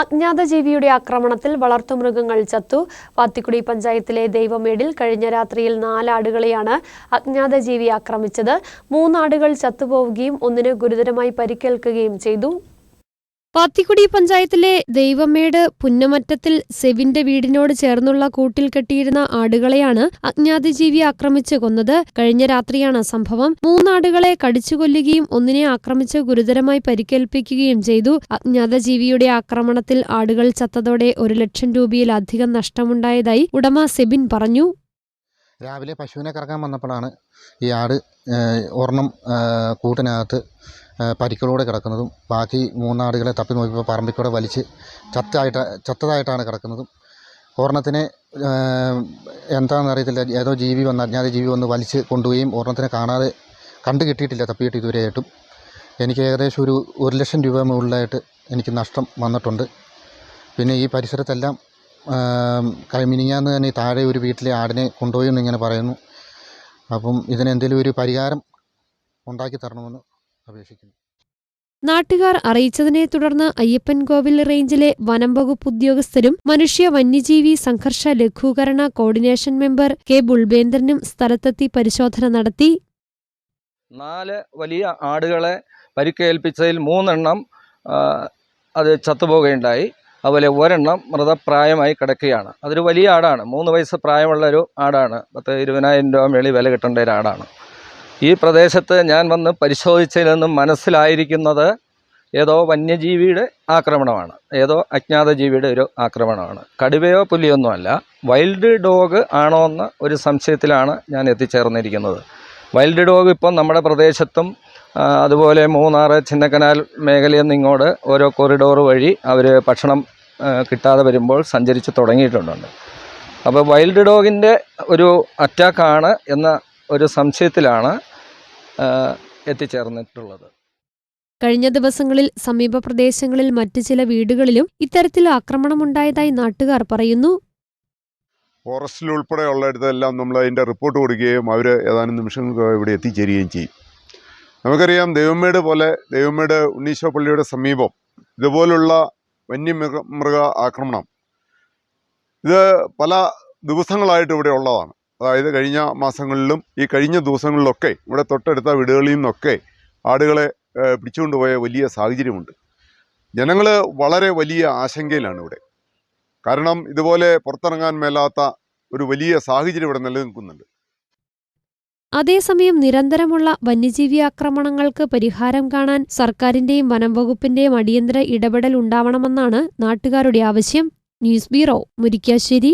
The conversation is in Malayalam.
അജ്ഞാത ജീവിയുടെ ആക്രമണത്തിൽ വളർത്തുമൃഗങ്ങൾ ചത്തു. വാത്തിക്കുടി പഞ്ചായത്തിലെ ദൈവമേടിൽ കഴിഞ്ഞ രാത്രിയിൽ നാലാടുകളെയാണ് അജ്ഞാത ജീവി ആക്രമിച്ചത്. മൂന്നാടുകൾ ചത്തുപോവുകയും ഒന്നിന് ഗുരുതരമായി പരിക്കേൽക്കുകയും ചെയ്തു. പാത്തിക്കുടി പഞ്ചായത്തിലെ ദൈവമേട് പുന്നമറ്റത്തിൽ സെവിന്റെ വീടിനോട് ചേർന്നുള്ള കൂട്ടിൽ കെട്ടിയിരുന്ന ആടുകളെയാണ് അജ്ഞാതജീവി ആക്രമിച്ച് കൊന്നത്. കഴിഞ്ഞ രാത്രിയാണ് സംഭവം. മൂന്നാടുകളെ കടിച്ചുകൊല്ലുകയും ഒന്നിനെ ആക്രമിച്ച് ഗുരുതരമായി പരിക്കേൽപ്പിക്കുകയും ചെയ്തു. അജ്ഞാതജീവിയുടെ ആക്രമണത്തിൽ ആടുകൾ ചത്തതോടെ ഒരു ലക്ഷം രൂപയിലധികം നഷ്ടമുണ്ടായതായി ഉടമ സെബിൻ പറഞ്ഞു. രാവിലെ പശുവിനെ കറക്കാൻ വന്നപ്പോഴാണ് ഈ ആട് ഒരെണ്ണം കൂട്ടിനകത്ത് ഏഹ്, പരിക്കളോടെ കിടക്കുന്നതും ബാക്കി മൂന്നാടുകളെ തപ്പി നോക്കിയപ്പോൾ പറമ്പിക്കൂടെ വലിച്ച് ചത്തായിട്ട് ചത്തതായിട്ടാണ് കിടക്കുന്നതും. ഏഹ്, എന്താണെന്ന് അറിയത്തില്ല. ഏതോ ജീവി വന്ന് അജ്ഞാത ജീവി വന്ന് വലിച്ച് കൊണ്ടുപോയും. ഓർണത്തിനെ കാണാതെ കണ്ടു കിട്ടിയിട്ടില്ല തപ്പിയിട്ട് ഇതുവരെയായിട്ടും. എനിക്ക് ഏകദേശം ഒരു ഒരു ലക്ഷം രൂപ മുകളിലായിട്ട് എനിക്ക് നഷ്ടം വന്നിട്ടുണ്ട്. പിന്നെ ഈ പരിസരത്തെല്ലാം കൈമിനിങ്ങാന്ന് തന്നെ താഴെ ഒരു വീട്ടിലെ ആടിനെ കൊണ്ടുപോയി എന്നിങ്ങനെ പറയുന്നു. അപ്പം ഇതിനെന്തെങ്കിലും ഒരു പരിഹാരം ഉണ്ടാക്കി തരണമെന്ന് അപേക്ഷിക്കുന്നു. നാട്ടുകാർ അറിയിച്ചതിനെ തുടർന്ന് അയ്യപ്പൻകോവിൽ റേഞ്ചിലെ വനം വകുപ്പ് ഉദ്യോഗസ്ഥരും മനുഷ്യ വന്യജീവി സംഘർഷ ലഘൂകരണ കോർഡിനേഷൻ മെമ്പർ കെ ബുൾബേന്ദ്രനും സ്ഥലത്തെത്തി പരിശോധന നടത്തി. നാല് വലിയ ആടുകളെ പരിക്കേൽപ്പിച്ചതിൽ മൂന്നെണ്ണം അത് ചത്തുപോകുകയുണ്ടായി. അതുപോലെ ഒരെണ്ണം മൃതപ്രായമായി കിടക്കുകയാണ്. അതൊരു വലിയ ആടാണ്. മൂന്ന് വയസ്സ് പ്രായമുള്ള ഒരു ആടാണ്. പത്ത് ഇരുപതിനായിരം രൂപ മേളി വില കിട്ടേണ്ട ഒരു ആടാണ്. ഈ പ്രദേശത്ത് ഞാൻ വന്ന് പരിശോധിച്ചതിൽ നിന്നും മനസ്സിലായിരിക്കുന്നത് ഏതോ വന്യജീവിയുടെ ആക്രമണമാണ്. ഏതോ അജ്ഞാത ജീവിയുടെ ഒരു ആക്രമണമാണ്. കടുവയോ പുലിയൊന്നുമല്ല. വൈൽഡ് ഡോഗ് ആണോ എന്ന ഒരു സംശയത്തിലാണ് ഞാൻ എത്തിച്ചേർന്നിരിക്കുന്നത്. വൈൽഡ് ഡോഗ് ഇപ്പം നമ്മുടെ പ്രദേശത്തും അതുപോലെ മൂന്നാർ ചിന്നക്കനാൽ മേഖലയിൽ നിന്ന് ഇങ്ങോട്ട് ഓരോ കൊറിഡോർ വഴി അവർ ഭക്ഷണം കിട്ടാതെ വരുമ്പോൾ സഞ്ചരിച്ച് തുടങ്ങിയിട്ടുണ്ട് അപ്പോൾ വൈൽഡ് ഡോഗിന്റെ ഒരു അറ്റാക്കാണ് എന്ന ഒരു സംശയത്തിലാണ് എത്തിച്ചേർന്നിട്ടുള്ളത്. കഴിഞ്ഞ ദിവസങ്ങളിൽ സമീപ പ്രദേശങ്ങളിൽ മറ്റു ചില വീടുകളിലും ഇത്തരത്തിൽ ആക്രമണമുണ്ടായതായി നാട്ടുകാർ പറയുന്നു. ഫോറസ്റ്റിൽ ഉൾപ്പെടെ ഉള്ളിടത്തെല്ലാം നമ്മൾ അതിന്റെ റിപ്പോർട്ട് കൊടുക്കുകയും അവർ ഏതാനും നിമിഷങ്ങൾക്ക് ഇവിടെ എത്തിച്ചേരുകയും ചെയ്യും. നമുക്കറിയാം ദൈവമേട് പോലെ ദൈവമേട് ഉണ്ണീശോ പള്ളിയുടെ സമീപം ഇതുപോലുള്ള വന്യമൃഗ മൃഗ ആക്രമണം. ഇത് പല ദിവസങ്ങളായിട്ട് ഇവിടെ ഉള്ളതാണ്. അതായത് കഴിഞ്ഞ മാസങ്ങളിലും ഈ കഴിഞ്ഞ ദിവസങ്ങളിലൊക്കെ ഇവിടെ തൊട്ടടുത്ത വീടുകളിൽ നിന്നൊക്കെ ആടുകളെ പിടിച്ചുകൊണ്ടുപോയ വലിയ സാഹചര്യമുണ്ട്. ജനങ്ങൾ വളരെ വലിയ ആശങ്കയിലാണ് ഇവിടെ. കാരണം ഇതുപോലെ പുറത്തിറങ്ങാൻ മേലാത്ത ഒരു വലിയ സാഹചര്യം ഇവിടെ നിലനിൽക്കുന്നുണ്ട്. അതേസമയം നിരന്തരമുള്ള വന്യജീവി ആക്രമണങ്ങൾക്ക് പരിഹാരം കാണാൻ സർക്കാരിന്റെയും വനം വകുപ്പിന്റെയും അടിയന്തര ഇടപെടൽ ഉണ്ടാവണമെന്നാണ് നാട്ടുകാരുടെ ആവശ്യം. News bureau Murikkassery.